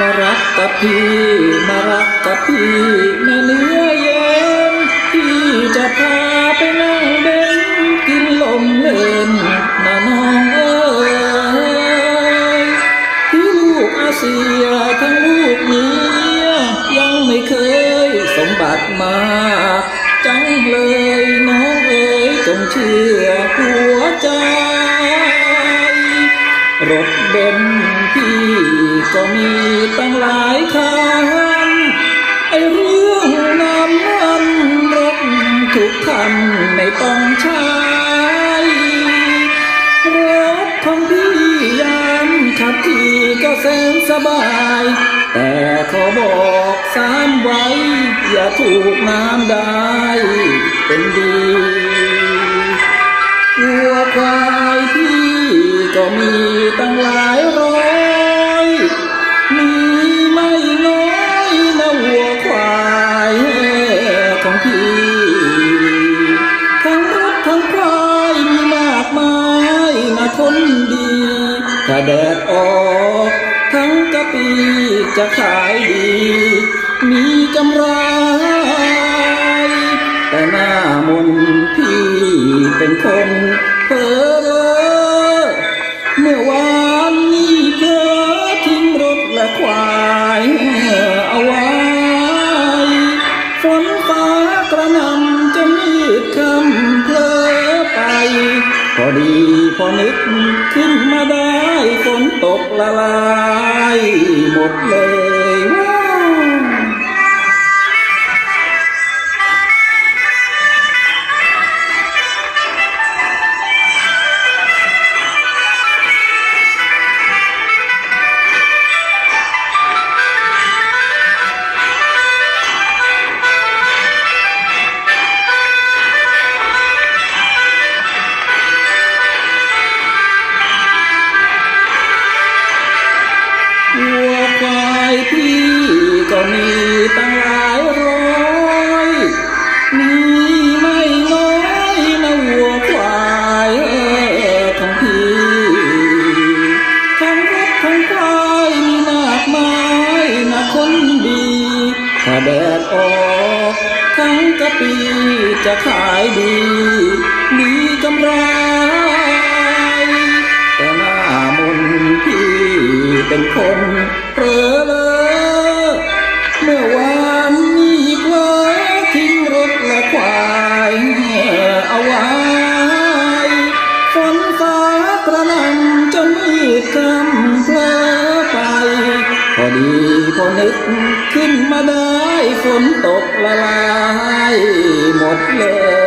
มารักกับพี่มารักกับพี่แม่เนื้อเย็นพี่จะพาไปนั่งเบนกินลมเล่นนะน้องเอ้ยที่ลูกอาเซียทั้งลูกเมียยังไม่เคยสมบัติมา จังเลยน้องเอ๋ยจงเชื่อหั รถเบนพี่ก็มีตั้งหลายคันไอเรื่องน้ำมันรถทุกคันไม่ต้องใช้รถของพี่ยามขับขี่ก็แสนสบาย แต่ขอบอกสามไว้ อย่าถูกน้ำได้ เป็นดี ก็มีตั้งหลายร้อย มีไม่น้อยนะวัวควายของพี่ทั้งรถทั้งควายมีมากมายนะคนดี ถ้าแดดออก ทั้งกะปีจะขายดี มี นึกขึ้นมาได้ฝนตกละลายหมดเลยว่า วัวควายพี่ก็มีตั้งหลายร้อยมีไม่น้อยนะวัวควายเอ่อของพี่ทั้งรถทั้งควายมีมากมายนะคนดีถ้าแดดออกทั้งกะปีจะขายดี มีกำไร ควายเอาไว้ฝนฟ้ากระหนำจนมืดคำเพลอไป พอดีพอนึกขึ้นมาได้ฝนตกละลายหมดเลย